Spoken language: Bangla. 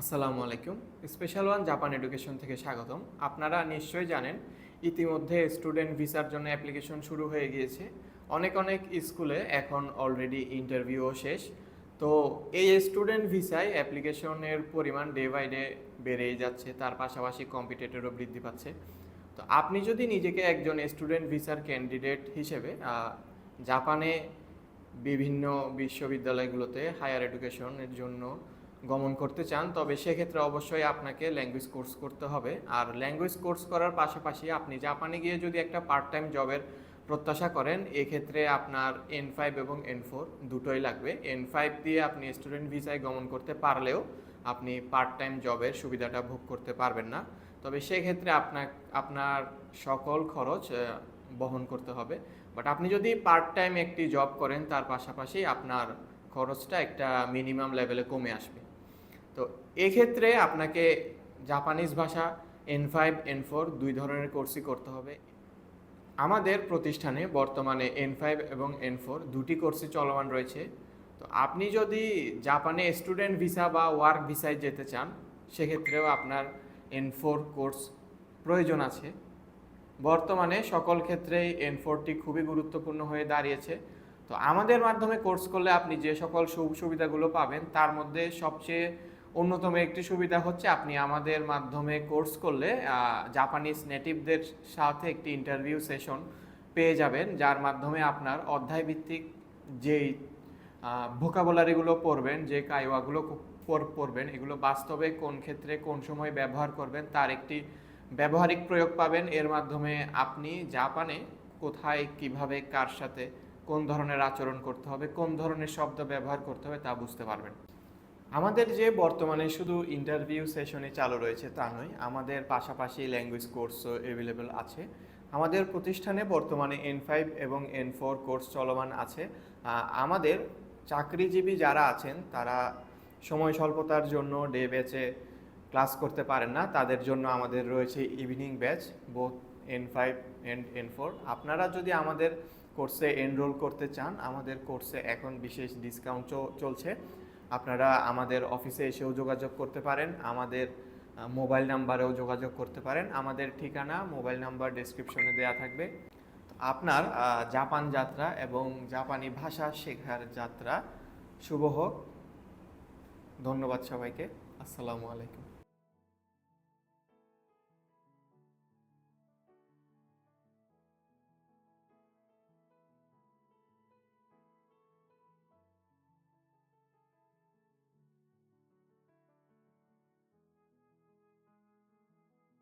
আসসালামু আলাইকুম। স্পেশাল ওয়ান জাপান এডুকেশন থেকে স্বাগতম। আপনারা নিশ্চয়ই জানেন, ইতিমধ্যে স্টুডেন্ট ভিসার জন্য অ্যাপ্লিকেশন শুরু হয়ে গিয়েছে। অনেক অনেক স্কুলে এখন অলরেডি ইন্টারভিউও শেষ। তো এই স্টুডেন্ট ভিসায় অ্যাপ্লিকেশনের পরিমাণ ডে বাই ডে বেড়েই যাচ্ছে, তার পাশাপাশি কম্পিটিটরও বৃদ্ধি পাচ্ছে। তো আপনি যদি নিজেকে একজন স্টুডেন্ট ভিসার ক্যান্ডিডেট হিসেবে জাপানে বিভিন্ন বিশ্ববিদ্যালয়গুলোতে হায়ার এডুকেশনের জন্য গমন করতে চান, তবে সেক্ষেত্রে অবশ্যই আপনাকে ল্যাঙ্গুয়েজ কোর্স করতে হবে। আর ল্যাঙ্গুয়েজ কোর্স করার পাশাপাশি আপনি জাপানে গিয়ে যদি একটা পার্ট টাইম জবের প্রত্যাশা করেন, এক্ষেত্রে আপনার এন ফাইভ এবং এন ফোর দুটোই লাগবে। এন ফাইভ দিয়ে আপনি স্টুডেন্ট ভিসায় গমন করতে পারলেও আপনি পার্ট টাইম জবের সুবিধাটা ভোগ করতে পারবেন না। তবে সেক্ষেত্রে আপনার আপনার সকল খরচ বহন করতে হবে। বাট আপনি যদি পার্ট টাইম একটি জব করেন, তার পাশাপাশি আপনার খরচটা একটা মিনিমাম লেভেলে কমে আসবে। তো এক্ষেত্রে আপনাকে জাপানিজ ভাষা এন ফাইভ এন ফোর দুই ধরনের কোর্সই করতে হবে। আমাদের প্রতিষ্ঠানে বর্তমানে এন ফাইভ এবং এন ফোর দুটি কোর্সই চলমান রয়েছে। তো আপনি যদি জাপানে স্টুডেন্ট ভিসা বা ওয়ার্ক ভিসায় যেতে চান, সেক্ষেত্রেও আপনার এন ফোর কোর্স প্রয়োজন আছে। বর্তমানে সকল ক্ষেত্রেই এন ফোরটি খুবই গুরুত্বপূর্ণ হয়ে দাঁড়িয়েছে। তো আমাদের মাধ্যমে কোর্স করলে আপনি যে সকল সুবিধাগুলো পাবেন, তার মধ্যে সবচেয়ে অন্যতম একটি সুবিধা হচ্ছে আপনি আমাদের মাধ্যমে কোর্স করলে জাপানিজ নেটিভদের সাথে একটি ইন্টারভিউ সেশন পেয়ে যাবেন, যার মাধ্যমে আপনার অধ্যায়ভিত্তিক যেই ভোকাবুলারিগুলো পড়বেন, যে কাইওয়াগুলো পড়- পড়বেন, এগুলো বাস্তবে কোন ক্ষেত্রে কোন সময় ব্যবহার করবেন, তার একটি ব্যবহারিক প্রয়োগ পাবেন। এর মাধ্যমে আপনি জাপানে কোথায়, কীভাবে, কার সাথে, কোন ধরনের আচরণ করতে হবে, কোন ধরনের শব্দ ব্যবহার করতে হবে তা বুঝতে পারবেন। আমাদের যে বর্তমানে শুধু ইন্টারভিউ সেশনে চালু রয়েছে তা নয়, আমাদের পাশাপাশি ল্যাঙ্গুয়েজ কোর্সও অ্যাভেলেবেল আছে। আমাদের প্রতিষ্ঠানে বর্তমানে এন ফাইভ এবং এন ফোর কোর্স চলমান আছে। আমাদের চাকরিজীবী যারা আছেন, তারা সময় স্বল্পতার জন্য ডে ব্যাচে ক্লাস করতে পারেন না। তাদের জন্য আমাদের রয়েছে evening batch both N five and N four আপনারা যদি আমাদের কোর্সে এনরোল করতে চান, আমাদের কোর্সে এখন বিশেষ ডিসকাউন্ট চলছে। আপনারা আমাদের অফিসে এসেও যোগাযোগ করতে পারেন, আমাদের মোবাইল নাম্বারেও যোগাযোগ করতে পারেন। আমাদের ঠিকানা, মোবাইল নাম্বার ডেসক্রিপশনে দেওয়া থাকবে। আপনার জাপান যাত্রা এবং জাপানি ভাষা শেখার যাত্রা শুভ হোক। ধন্যবাদ সবাইকে। আসসালামু আলাইকুম।